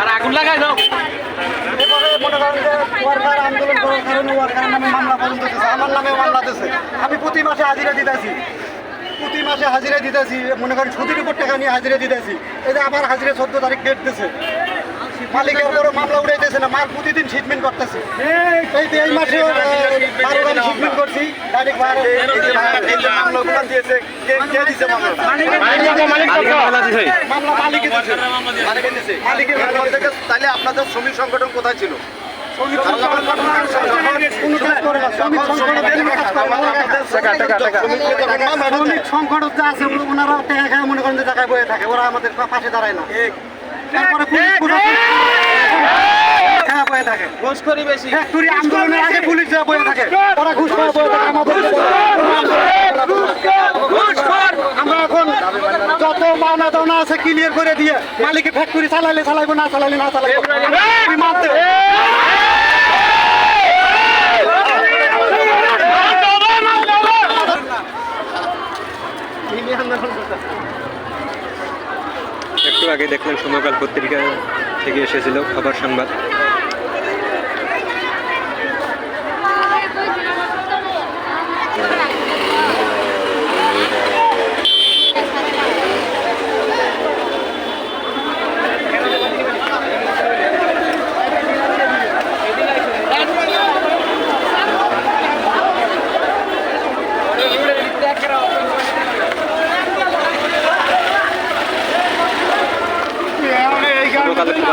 আর আগুন লাগাই দাও। এভাবে মনে করেন যে ওয়ার্কার আন্দোলন করার কারণে ওয়ার্কারের নামে মামলা পর্যন্ত আমার নামে মামলা দিতেছে আমি প্রতি মাসে হাজিরা দিতেছি। প্রতি মাসে হাজিরা দিতেছি, মনে করেন সুদের উপর টাকা নিয়ে হাজিরা দিতেছি। এই যে আবার হাজিরা চোদ্দ তারিখ ডেট দিতেছে মালিকের বড় মামলা উঠাইতেছে না মার প্রতিদিন ট্রিটমেন্ট করতেছে। এই যে এই মাসে বারো ট্রিটমেন্ট করছি ডাইরেক্ট মামলাগুলো দিয়েছে কে কে দিছে মামলা মামলা মালিকে দিছে। মালিকের তাহলে আপনাদের শ্রমিক সংগঠন কোথায় ছিল? শ্রমিক সংগঠন যা আছে ওনারা টাকা মনে করেন যে জায়গায় বয়ে থাকে। ওরা আমাদের পাশে দাঁড়ায় না। তারপরে বেশি। ফ্যাক্টরি আন্দোলনের আগে পুলিশ যা বয়ে থাকে ওরা ঘুষ খাওয়া বয়ে থাকে আমাদের আমরা এখন যত মানা দানা আছে ক্লিয়ার করে দিয়ে মালিকে ফ্যাক্টরি চালাইলে চালাইবো না চালাইলে না চালাইবো। মানতে একটু আগে দেখলেন সমকাল পত্রিকা থেকে এসেছিল খবর সংবাদ। কালেকশন